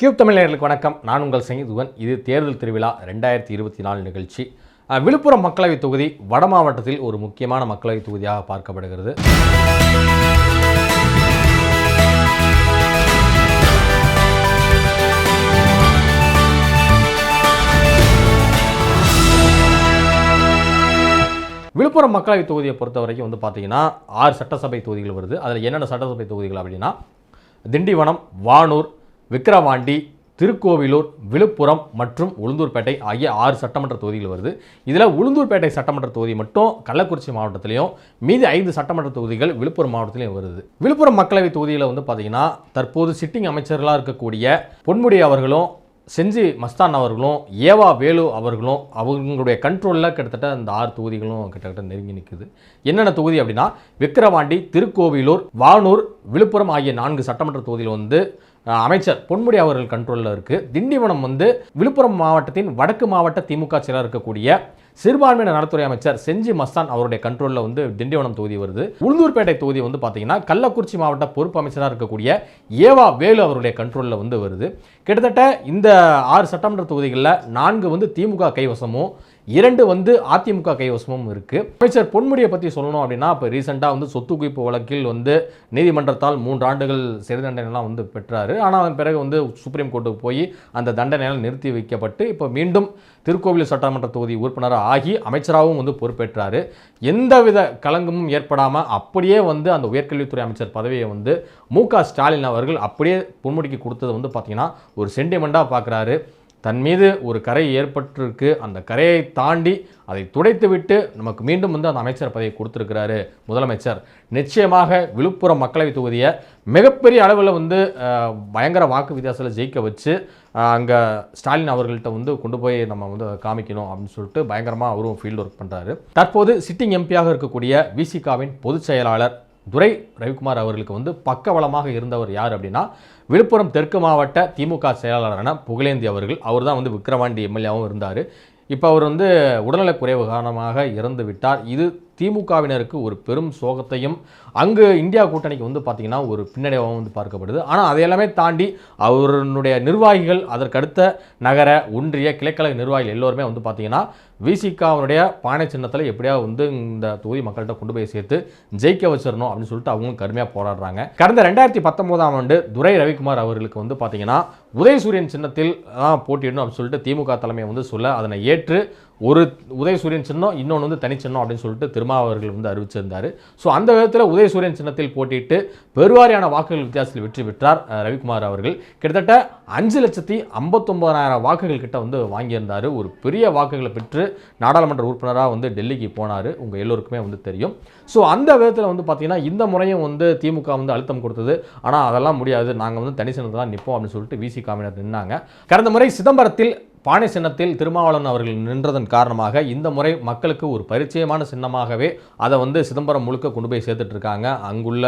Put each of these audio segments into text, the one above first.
Cube தமிழர்களுக்கு வணக்கம். நான் உங்கள் சங்கீதுவன் இது தேர்தல் திருவிழா ரெண்டாயிரத்தி இருபத்தி நாலு நிகழ்ச்சி. விழுப்புரம் மக்களவைத் தொகுதி வட மாவட்டத்தில் ஒரு முக்கியமான மக்களவைத் தொகுதியாக பார்க்கப்படுகிறது. விழுப்புரம் மக்களவைத் தொகுதியை பொறுத்த வரைக்கும் வந்து பார்த்தீங்கன்னா ஆறு சட்டசபை தொகுதிகள் வருது. அதில் என்னென்ன சட்டசபை தொகுதிகள் அப்படின்னா திண்டிவனம் வானூர் விக்கிரவாண்டி திருக்கோவிலூர் விழுப்புரம் மற்றும் உளுந்தூர்பேட்டை ஆகிய ஆறு சட்டமன்ற தொகுதிகள் வருது. இதில் உளுந்தூர்பேட்டை சட்டமன்ற தொகுதி மட்டும் கள்ளக்குறிச்சி மாவட்டத்திலையும் மீதி ஐந்து சட்டமன்ற தொகுதிகள் விழுப்புரம் மாவட்டத்திலையும் வருது. விழுப்புரம் மக்களவை தொகுதியில் வந்து பார்த்தீங்கன்னா தற்போது சிட்டிங் அமைச்சர்களாக இருக்கக்கூடிய பொன்முடி அவர்களும் செஞ்சி மஸ்தான் அவர்களும் ஏவா வேலு அவர்களும் அவங்களுடைய கண்ட்ரோலில் கிட்டத்தட்ட இந்த ஆறு தொகுதிகளும் கிட்டத்தட்ட நெருங்கி நிற்குது என்னென்ன தொகுதி அப்படின்னா விக்கிரவாண்டி திருக்கோவிலூர் வானூர் விழுப்புரம் ஆகிய நான்கு சட்டமன்ற தொகுதியில் வந்து அமைச்சர் பொன்முடி அவர்கள் கண்ட்ரோலில் இருக்குது திண்டிவனம் வந்து விழுப்புரம் மாவட்டத்தின் வடக்கு மாவட்ட திமுக செயலாக இருக்கக்கூடிய சிறுபான்மையினர் நலத்துறை அமைச்சர் செஞ்சி மஸ்தான் அவருடைய கண்ட்ரோலில் வந்து திண்டிவனம் தொகுதி வருது. உளுந்தூர்பேட்டை தொகுதி வந்து பார்த்தீங்கன்னா கள்ளக்குறிச்சி மாவட்ட பொறுப்பு அமைச்சராக இருக்கக்கூடிய ஏவா வேலு அவருடைய கண்ட்ரோலில் வந்து வருது. கிட்டத்தட்ட இந்த ஆறு சட்டமன்ற தொகுதிகளில் நான்கு வந்து திமுக கைவசமும் இரண்டு வந்து அதிமுக கைவசமும் இருக்கு. அமைச்சர் பொன்முடியை பற்றி சொல்லணும் அப்படின்னா இப்போ ரீசெண்டாக வந்து சொத்து குவிப்பு வழக்கில் வந்து நீதிமன்றத்தால் மூன்று ஆண்டுகள் சிறை தண்டனைலாம் வந்து பெற்றாரு. ஆனால் அதன் பிறகு வந்து சுப்ரீம் கோர்ட்டுக்கு போய் அந்த தண்டனையால் நிறுத்தி வைக்கப்பட்டு இப்போ மீண்டும் திருக்கோவில் சட்டமன்ற தொகுதி உறுப்பினராக ஆகி அமைச்சராகவும் வந்து பொறுப்பேற்றாரு. எந்தவித கலங்கமும் ஏற்படாமல் அப்படியே வந்து அந்த உயர்கல்வித்துறை அமைச்சர் பதவியை வந்து மு ஸ்டாலின் அவர்கள் அப்படியே பொன்முடிக்கு கொடுத்தது வந்து பார்த்தீங்கன்னா ஒரு சென்டிமெண்ட்டாக பார்க்குறாரு தன் மீது ஒரு கரை ஏற்பட்டிருக்கு. அந்த கரையை தாண்டி அதை துடைத்துவிட்டு நமக்கு மீண்டும் வந்து அந்த அமைச்சர் பதவியை கொடுத்துருக்கிறாரு முதலமைச்சர். நிச்சயமாக விழுப்புரம் மக்களவைத் தொகுதியை மிகப்பெரிய அளவில் வந்து பயங்கர வாக்கு வித்தியாசத்தில் ஜெயிக்க வச்சு அங்கே ஸ்டாலின் அவர்கள்ட்ட வந்து கொண்டு போய் நம்ம வந்து காமிக்கணும் அப்படின்னு சொல்லிட்டு பயங்கரமாக அவரும் ஃபீல்டு ஒர்க் பண்ணுறாரு தற்போது சிட்டிங் எம்பியாக இருக்கக்கூடிய விசிகாவின் பொதுச் செயலாளர் துரை ரவிக்குமார் அவர்களுக்கு வந்து பக்கவளமாக இருந்தவர் யார் அப்படின்னா விழுப்புரம் தெற்கு மாவட்ட திமுக செயலாளரான புகழேந்தி அவர்கள். அவர் தான் வந்து விக்கிரவாண்டி எம்எல்ஏவும் இருந்தார். இப்போ அவர் வந்து உடல்நலக்குறைவு காரணமாக இறந்து விட்டார் இது திமுகவினருக்கு ஒரு பெரும் சோகத்தையும் அங்கு இந்தியா கூட்டணிக்கு வந்து பார்த்திங்கன்னா ஒரு பின்னடைவாகவும் வந்து பார்க்கப்படுது. ஆனால் அதையெல்லாமே தாண்டி அவருடைய நிர்வாகிகள் அதற்கடுத்த நகர ஒன்றிய கிளைக்கழக நிர்வாகிகள் எல்லோருமே வந்து பார்த்திங்கன்னா விசிகாவுடைய பானை சின்னத்தில் எப்படியாவது வந்து இந்த தொகுதி மக்கள்கிட்ட கொண்டு போய் சேர்த்து ஜெயிக்க வச்சிடணும் அப்படின்னு சொல்லிட்டு அவங்களும் கடுமையாக போராடுறாங்க. கடந்த ரெண்டாயிரத்தி பத்தொம்போதாம் ஆண்டு துரை ரவிக்குமார் அவர்களுக்கு வந்து பார்த்தீங்கன்னா உதயசூரியன் சின்னத்தில் தான் போட்டியிடணும் அப்படின்னு சொல்லிட்டு திமுக தலைமை வந்து சொல்ல அதனை ஏற்று ஒரு உதயசூரியன் சின்னம் இன்னொன்று வந்து தனிச்சின்னம் அப்படின்னு சொல்லிட்டு திருமாவர்கள் வந்து அறிவிச்சிருந்தார். ஸோ அந்த விதத்தில் உதயசூரியன் சின்னத்தில் போட்டியிட்டு பெருவாரியான வாக்குகள் வித்தியாசத்தில் வெற்றி பெற்றார் ரவிக்குமார் அவர்கள். கிட்டத்தட்ட அஞ்சு லட்சத்தி ஐம்பத்தொம்பதாயிரம் வாக்குகள் கிட்ட வந்து வாங்கியிருந்தார். ஒரு பெரிய வாக்குகளை பெற்று நாடாளுமன்ற உறுப்பினராக வந்து டெல்லிக்கு போனார். உங்கள் எல்லோருக்குமே வந்து தெரியும். ஸோ அந்த விதத்தில் வந்து பார்த்திங்கன்னா இந்த முறையும் வந்து திமுக வந்து அழுத்தம் கொடுத்தது. ஆனால் அதெல்லாம் முடியாது. நாங்கள் வந்து தனி சின்னத்தில் தான் நிற்போம் அப்படின்னு சொல்லிட்டு விசி காமினர் நின்னாங்க. கடந்த முறை சிதம்பரத்தில் பானை சின்னத்தில் திருமாவளவன் அவர்கள் நின்றதன் காரணமாக இந்த முறை மக்களுக்கு ஒரு பரிச்சயமான சின்னமாகவே அதை வந்து சிதம்பரம் முழுக்க கொண்டு போய் சேர்த்துட்ருக்காங்க அங்குள்ள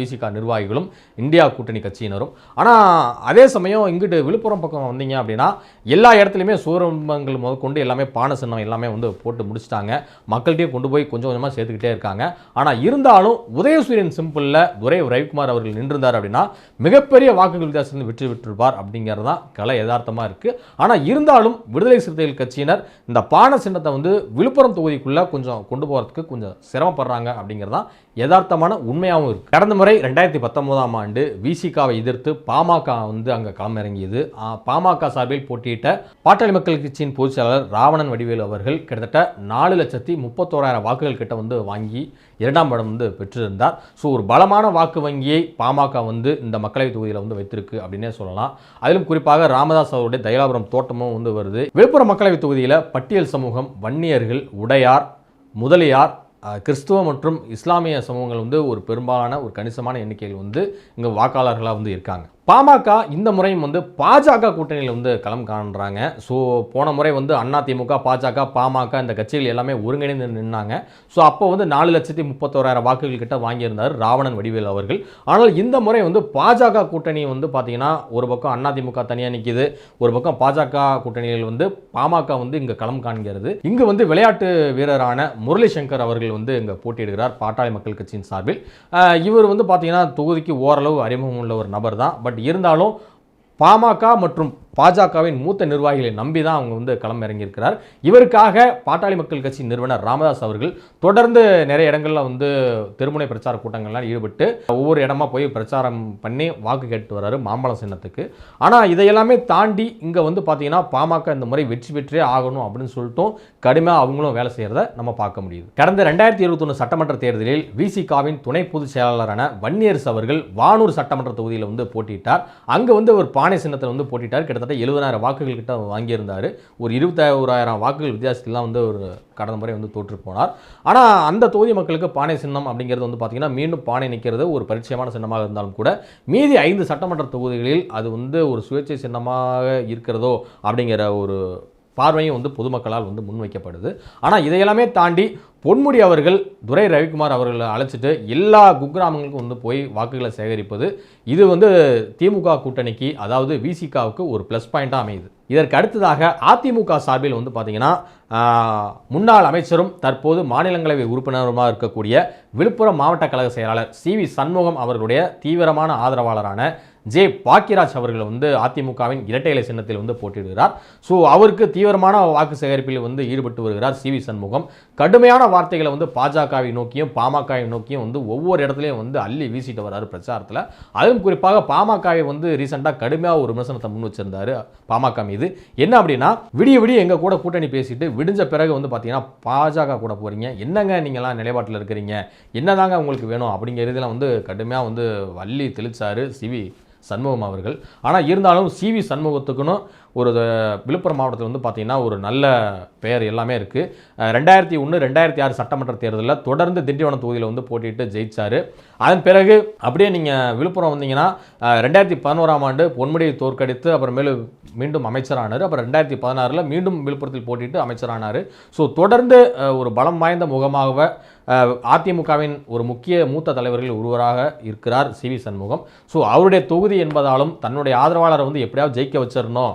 விசிகா நிர்வாகிகளும் இந்தியா கூட்டணி கட்சியினரும். ஆனால் அதே சமயம் இங்கிட்டு விழுப்புரம் பக்கம் வந்தீங்க அப்படின்னா எல்லா இடத்துலையுமே சூரம்பங்கள் முதற்கொண்டு எல்லாமே பானை சின்னம் எல்லாமே வந்து போட்டு முடிச்சிட்டாங்க. மக்கள்கிட்டயே கொண்டு போய் கொஞ்சம் கொஞ்சமாக சேர்த்துக்கிட்டே இருக்காங்க. ஆனால் இருந்தாலும் உதயசூரியன் சிம்பிளில் துரை ரவிக்குமார் அவர்கள் நின்றிருந்தார் அப்படின்னா மிகப்பெரிய வாக்குகள் வித்தியாசத்தில் வெற்றி பெற்றிருப்பார் அப்படிங்கிறது தான் கலை யதார்த்தமாக இருக்குது ஆனால் இருந்தாலும் விடுதலை சிறுத்தைகள் கட்சியினர் இந்த பான சின்னத்தை வந்து விழுப்புரம் தொகுதிக்குள்ளே கொஞ்சம் கொண்டு போகிறதுக்கு கொஞ்சம் சிரமப்படுறாங்க அப்படிங்கிறது தான் யதார்த்தமான உண்மையாகவும் இருக்குது கடந்த முறை ரெண்டாயிரத்தி பத்தொம்போதாம் ஆண்டு விசிகாவை எதிர்த்து பாமக வந்து அங்கே களமிறங்கியது. பாமக சார்பில் போட்டியிட்ட பாட்டாளி மக்கள் கட்சியின் பொதுச் செயலாளர் ராவணன் வடிவேலு அவர்கள் கிட்டத்தட்ட நாலு லட்சத்தி முப்பத்தோராயிரம் வாக்குகள் கிட்ட வந்து வாங்கி இரண்டாம் இடம் வந்து பெற்றிருந்தார். ஸோ ஒரு பலமான வாக்கு வங்கியை பாமக வந்து இந்த மக்களவைத் தொகுதியில் வந்து வைத்திருக்கு அப்படின்னே சொல்லலாம். அதிலும் குறிப்பாக ராமதாஸ் அவருடைய தைலாபுரம் தோட்டமும் வந்து வருது. விழுப்புரம் மக்களவைத் தொகுதியில் பட்டியல் சமூகம் வன்னியர்கள் உடையார் முதலியார் கிறிஸ்துவ மற்றும் இஸ்லாமிய சமூகங்கள் வந்து ஒரு பெரும்பாலான ஒரு கணிசமான எண்ணிக்கையில் வந்து இங்கே வாக்காளர்களாக வந்து இருக்காங்க. பாமக இந்த முறையும் வந்து பாஜக கூட்டணியில் வந்து களம் காண்றாங்க. ஸோ போன முறை வந்து அண்ணா திமுக பாஜக பாமக இந்த கட்சிகள் எல்லாமே ஒருங்கிணைந்து நின்னாங்க. ஸோ அப்போ வந்து நாலு லட்சத்தி முப்பத்தோராயிரம் வாக்குகள் கிட்ட வாங்கியிருந்தார் ராவணன் வடிவேல் அவர்கள். ஆனால் இந்த முறை வந்து பாஜக கூட்டணி வந்து பார்த்தீங்கன்னா ஒரு பக்கம் அண்ணா திமுக தனியாக நிற்கிது ஒரு பக்கம் பாஜக கூட்டணியில் வந்து பாமக வந்து இங்கே களம் காண்கிறது. இங்கு வந்து விளையாட்டு வீரரான முரளி சங்கர் அவர்கள் வந்து இங்கே போட்டியிடுகிறார் பாட்டாளி மக்கள் கட்சியின் சார்பில். இவர் வந்து பார்த்தீங்கன்னா தொகுதிக்கு ஓரளவு அறிமுகம் உள்ள ஒரு நபர் தான் பட் இருந்தாலும் பாமக மற்றும் பாஜகவின் மூத்த நிர்வாகிகளை நம்பி தான் அவங்க வந்து களம் இறங்கியிருக்கிறார் இவருக்காக பாட்டாளி மக்கள் கட்சி நிறுவனர் ராமதாஸ் அவர்கள் தொடர்ந்து நிறைய இடங்களில் வந்து தெருமுனை பிரச்சார கூட்டங்கள்லாம் ஈடுபட்டு ஒவ்வொரு இடமா போய் பிரச்சாரம் பண்ணி வாக்கு கேட்டு வர்றாரு மாம்பழம் சின்னத்துக்கு. ஆனால் இதையெல்லாமே தாண்டி இங்கே வந்து பார்த்தீங்கன்னா பாமக இந்த முறை வெற்றி பெற்றே ஆகணும் அப்படின்னு சொல்லிட்டும் கடுமையாக அவங்களும் வேலை செய்கிறத நம்ம பார்க்க முடியுது. கடந்த ரெண்டாயிரத்தி இருபத்தொன்று சட்டமன்ற தேர்தலில் விசிகாவின் துணை பொதுச் செயலாளரான வன்னியர்ஸ் அவர்கள் வானூர் சட்டமன்ற தொகுதியில் வந்து போட்டியிட்டார். அங்கே வந்து ஒரு பானை சின்னத்தில் வந்து போட்டியிட்டார். கிட்டத்தட்ட எழுபதாயிரம் வாக்குகள் கிட்ட வாங்கியிருந்தார். ஒரு இருபத்தாயிரம் வாக்குகள் வித்தியாசத்திலாம் வந்து ஒரு கடந்த முறை வந்து தோற்று போனார். ஆனால் அந்த தொகுதி மக்களுக்கு பானை சின்னம் அப்படிங்கிறது வந்து பார்த்தீங்கன்னா மீண்டும் பானை நிற்கிறது ஒரு பரிச்சயமான சின்னமாக இருந்தாலும் கூட மீதி ஐந்து சட்டமன்ற தொகுதிகளில் அது வந்து ஒரு சுயேட்சை சின்னமாக இருக்கிறதோ அப்படிங்கிற ஒரு பார்வையும் வந்து பொதுமக்களால் வந்து முன்வைக்கப்படுது. ஆனால் இதையெல்லாமே தாண்டி பொன்முடி அவர்கள் துரை ரவிக்குமார் அவர்களை அழைச்சிட்டு எல்லா குக்கிராமங்களுக்கும் வந்து போய் வாக்குகளை சேகரிப்பது இது வந்து திமுக கூட்டணிக்கு அதாவது விசிகாவுக்கு ஒரு ப்ளஸ் பாயிண்ட்டாக அமையுது. இதற்கு அடுத்ததாக அதிமுக சார்பில் வந்து பார்த்தீங்கன்னா முன்னாள் அமைச்சரும் தற்போது மாநிலங்களவை உறுப்பினருமாக இருக்கக்கூடிய விழுப்புரம் மாவட்ட கழக செயலாளர் சி வி சண்முகம் அவர்களுடைய தீவிரமான ஆதரவாளரான ஜே பாக்கியராஜ் அவர்கள் வந்து அதிமுகவின் இரட்டை இலை சின்னத்தில் வந்து போட்டியிடுகிறார். ஸோ அவருக்கு தீவிரமான வாக்கு சேகரிப்பில் வந்து ஈடுபட்டு வருகிறார் சி வி சண்முகம். கடுமையான வார்த்தைகளை வந்து பாஜகவை நோக்கியும் பாமகவை நோக்கியும் வந்து ஒவ்வொரு இடத்துலையும் வந்து அள்ளி வீசிட்டு வர்றாரு பிரச்சாரத்தில். அதுவும் குறிப்பாக பாமகவை வந்து ரீசெண்டாக கடுமையாக ஒரு விமர்சனத்தை முன் வச்சிருந்தாரு பாமக மீது. என்ன அப்படின்னா விடிய விடிய எங்க கூட கூட்டணி பேசிட்டு விடிஞ்ச பிறகு வந்து பார்த்தீங்கன்னா பாஜக கூட போறீங்க. என்னங்க நீங்களாம் நிலைப்பாட்டில் இருக்கிறீங்க? என்னதாங்க உங்களுக்கு வேணும்? அப்படிங்கிறதுலாம் வந்து கடுமையாக வந்து வள்ளி தெளிச்சாரு சிவி சண்முகம் அவர்கள். ஆனால் இருந்தாலும் சிவி சண்முகத்துக்குன்னு ஒரு விழுப்புரம் மாவட்டத்தில் வந்து பார்த்தீங்கன்னா ஒரு நல்ல பெயர் எல்லாமே இருக்குது ரெண்டாயிரத்தி ஒன்று ரெண்டாயிரத்தி ஆறு சட்டமன்ற தேர்தலில் தொடர்ந்து திண்டிவனம் தொகுதியில் வந்து போட்டிட்டு ஜெயித்தார் அதன் பிறகு அப்படியே நீங்கள் விழுப்புரம் வந்தீங்கன்னா ரெண்டாயிரத்தி பதினோராம் ஆண்டு பொன்முடியை தோற்கடித்து அப்புறமேலு மீண்டும் அமைச்சரானார். அப்புறம் ரெண்டாயிரத்தி பதினாறில் மீண்டும் விழுப்புரத்தில் போட்டிட்டு அமைச்சரானார். ஸோ தொடர்ந்து ஒரு பலம் வாய்ந்த முகமாக அதிமுகவின் ஒரு முக்கிய மூத்த தலைவர்கள் ஒருவராக இருக்கிறார் சி வி சண்முகம். ஸோ அவருடைய தொகுதி என்பதாலும் தன்னுடைய ஆதரவாளரை வந்து எப்படியாவது ஜெயிக்க வச்சிடணும்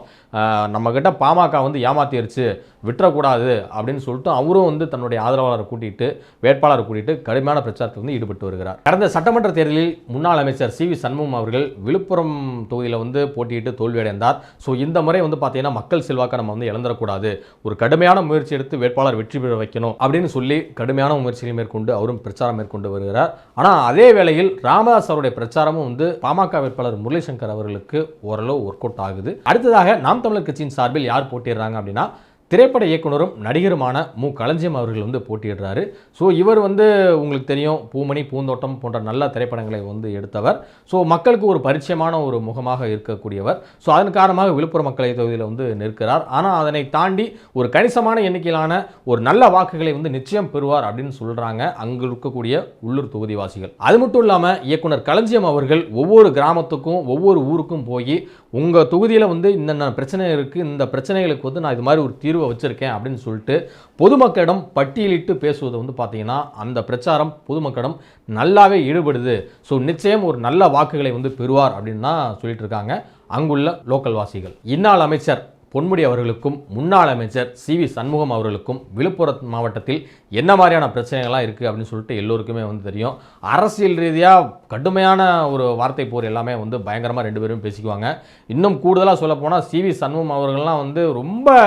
நம்மக்கிட்ட பாமக வந்து ஏமாத்திருச்சு. விட்டுறக்கூடாது அப்படின்னு சொல்லிட்டு அவரும் வந்து தன்னுடைய ஆதரவாளரை கூட்டிட்டு வேட்பாளரை கூட்டிட்டு கடுமையான பிரச்சாரத்தில் வந்து ஈடுபட்டு வருகிறார். கடந்த சட்டமன்ற தேர்தலில் முன்னாள் அமைச்சர் சி வி சண்முகம் அவர்கள் விழுப்புரம் தொகுதியில் வந்து போட்டியிட்டு தோல்வியடைந்தார். ஸோ இந்த முறை வந்து பார்த்தீங்கன்னா மக்கள் செல்வாக்கை நம்ம வந்து இழந்துடக்கூடாது. ஒரு கடுமையான முயற்சி எடுத்து வேட்பாளர் வெற்றி பெற வைக்கணும் அப்படின்னு சொல்லி கடுமையான முயற்சிகளை மேற்கொண்டு அவரும் பிரச்சாரம் மேற்கொண்டு வருகிறார். ஆனால் அதே வேளையில் ராமதாஸ் அவருடைய பிரச்சாரமும் வந்து பாமக வேட்பாளர் முரளிசங்கர் அவர்களுக்கு ஓரளவு ஒர்க் அவுட் ஆகுது. அடுத்ததாக நாம் தமிழர் கட்சியின் சார்பில் யார் போட்டிடுறாங்க அப்படின்னா திரைப்பட இயக்குனரும் நடிகருமான மு. களஞ்சியம் அவர்கள் வந்து போட்டியிடுறாரு. ஸோ இவர் வந்து உங்களுக்கு தெரியும் பூமணி பூந்தோட்டம் போன்ற நல்ல திரைப்படங்களை வந்து எடுத்தவர். ஸோ மக்களுக்கு ஒரு பரிச்சயமான ஒரு முகமாக இருக்கக்கூடியவர். ஸோ அதன் காரணமாக விழுப்புரம் மக்களை தொகுதியில் வந்து நிற்கிறார். ஆனால் அதனை தாண்டி ஒரு கணிசமான எண்ணிக்கையிலான ஒரு நல்ல வாக்குகளை வந்து நிச்சயம் பெறுவார் அப்படின்னு சொல்கிறாங்க அங்கு இருக்கக்கூடிய உள்ளூர் தொகுதிவாசிகள். அது மட்டும் இல்லாமல் இயக்குனர் களஞ்சியம் அவர்கள் ஒவ்வொரு கிராமத்துக்கும் ஒவ்வொரு ஊருக்கும் போய் உங்கள் தொகுதியில் வந்து இந்த பிரச்சனை இருக்குது இந்த பிரச்சனைகளுக்கு வந்து நான் இது மாதிரி ஒரு தீர்வு வச்சுருக்கேன் அப்படின்னு சொல்லிட்டு பொதுமக்களிடம் பட்டியலிட்டு பேசுவது வந்து பார்த்தீங்கன்னா அந்த பிரச்சாரம் பொதுமக்களிடம் நல்லாவே ஈடுபடுது. ஸோ நிச்சயம் ஒரு நல்ல வாக்குகளை வந்து பெறுவார் அப்படின்னு தான் சொல்லிட்டு இருக்காங்க. அங்குள்ள லோக்கல் வாசிகள் இந்நாள் அமைச்சர் பொன்முடி அவர்களுக்கும் முன்னாள் அமைச்சர் சி வி சண்முகம் அவர்களுக்கும் விழுப்புரம் மாவட்டத்தில் என்ன மாதிரியான பிரச்சனைகள்லாம் இருக்குது அப்படின்னு சொல்லிட்டு எல்லோருக்குமே வந்து தெரியும். அரசியல் ரீதியாக கடுமையான ஒரு வார்த்தை போர் எல்லாமே வந்து பயங்கரமாக ரெண்டு பேரும் பேசிக்குவாங்க. இன்னும் கூடுதலாக சொல்லப்போனால் சி வி சண்முகம் அவர்கள்லாம் வந்து ரொம்ப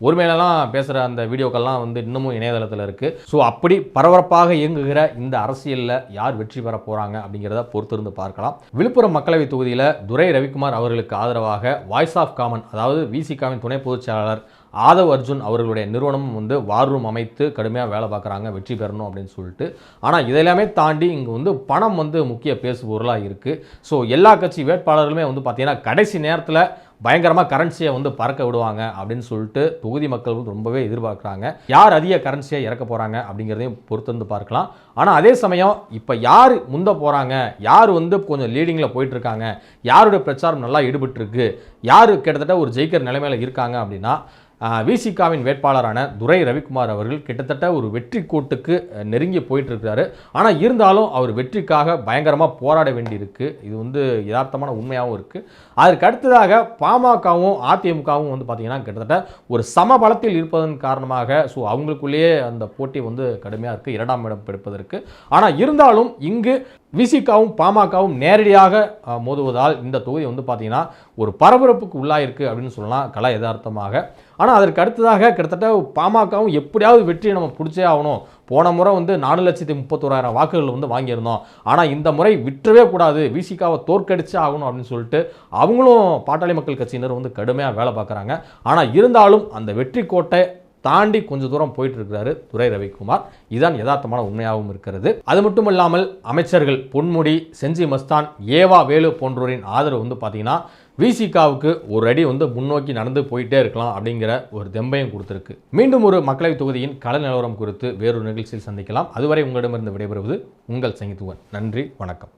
ஒருமையிலலாம் பேசுகிற அந்த வீடியோக்கள்லாம் வந்து இன்னமும் இணையதளத்தில் இருக்குது ஸோ அப்படி பரபரப்பாக இயங்குகிற இந்த அரசியலில் யார் வெற்றி பெற போகிறாங்க அப்படிங்கிறத பொறுத்திருந்து பார்க்கலாம். விழுப்புரம் மக்களவைத் தொகுதியில் துரை ரவிக்குமார் அவர்களுக்கு ஆதரவாக வாய்ஸ் ஆஃப் காமன் அதாவது விசிகாவின் துணை பொதுச் செயலாளர் ஆதவ் அர்ஜுன் அவர்களுடைய நிறுவனமும் வந்து வார் ரூம் அமைத்து கடுமையாக வேலை பார்க்குறாங்க வெற்றி பெறணும் அப்படின்னு சொல்லிட்டு. ஆனால் இதெல்லாமே தாண்டி இங்கே வந்து பணம் வந்து முக்கிய பேசுபொருளாக இருக்குது ஸோ எல்லா கட்சி வேட்பாளர்களுமே வந்து பார்த்திங்கன்னா கடைசி நேரத்தில் பயங்கரமாக கரன்சியை வந்து பறக்க விடுவாங்க அப்படின்னு சொல்லிட்டு தொகுதி மக்கள் வந்து ரொம்பவே எதிர்பார்க்குறாங்க. யார் அதிக கரன்சியை இறக்க போகிறாங்க அப்படிங்கிறதையும் பொறுத்து வந்து பார்க்கலாம். ஆனால் அதே சமயம் இப்போ யார் முந்த போகிறாங்க யார் வந்து கொஞ்சம் லீடிங்கில் போயிட்டுருக்காங்க யாருடைய பிரச்சாரம் நல்லா ஈடுபட்டிருக்கு? யார் கிட்டத்தட்ட ஒரு ஜெயிக்கிற நிலைமையில் இருக்காங்க அப்படின்னா விசிகாவின் வேட்பாளரான துரை ரவிக்குமார் அவர்கள் கிட்டத்தட்ட ஒரு வெற்றி கோட்டுக்கு நெருங்கி போயிட்டுருக்கிறாரு. ஆனால் இருந்தாலும் அவர் வெற்றிக்காக பயங்கரமாக போராட வேண்டியிருக்கு. இது வந்து யதார்த்தமான உண்மையாகவும் இருக்குது அதற்கு அடுத்ததாக பாமகவும் அதிமுகவும் வந்து பார்த்திங்கன்னா கிட்டத்தட்ட ஒரு சம பலத்தில் இருப்பதன் காரணமாக ஸோ அவங்களுக்குள்ளேயே அந்த போட்டி வந்து கடுமையாக இருக்குது இரண்டாம் இடம் பிடிப்பதற்கு. ஆனால் இருந்தாலும் இங்கு விசிகாவும் பாமகவும் நேரடியாக மோதுவதால் இந்த தொகுதி வந்து பார்த்திங்கன்னா ஒரு பரபரப்புக்கு உள்ளாயிருக்கு அப்படின்னு சொல்லலாம். கலா யதார்த்தமாக. ஆனால் அதற்கு அடுத்ததாக கிட்டத்தட்ட பாமகவும் எப்படியாவது வெற்றியை நம்ம பிடிச்சே ஆகணும். போன முறை வந்து நாலு லட்சத்தி முப்பத்தோராயிரம் வாக்குகள் வந்து வாங்கியிருந்தோம். ஆனால் இந்த முறை விற்றவே கூடாது. விசிகாவை தோற்கடிச்சே ஆகணும் அப்படின்னு சொல்லிட்டு அவங்களும் பாட்டாளி மக்கள் கட்சியினர் வந்து கடுமையாக வேலை பார்க்குறாங்க. ஆனால் இருந்தாலும் அந்த வெற்றி கோட்டை தாண்டி கொஞ்சம் தூரம் போயிட்டு இருக்கிறாரு துரை ரவிக்குமார். இதுதான் யதார்த்தமான உண்மையாகவும் இருக்கிறது. அது மட்டும் இல்லாமல் அமைச்சர்கள் பொன்முடி செஞ்சி மஸ்தான் ஏவா வேலு போன்றோரின் ஆதரவு வந்து பார்த்தீங்கன்னா விசிகாவுக்கு ஒரு அடி வந்து முன்னோக்கி நடந்து போயிட்டே இருக்கலாம் அப்படிங்கிற ஒரு தெம்பையும் கொடுத்துருக்கு. மீண்டும் ஒரு மக்களவைத் தொகுதியின் கள நிலவரம் குறித்து வேறொரு நிகழ்ச்சியில் சந்திக்கலாம். அதுவரை உங்களிடமிருந்து விடைபெறுவது உங்கள் சங்கித்துவன். நன்றி வணக்கம்.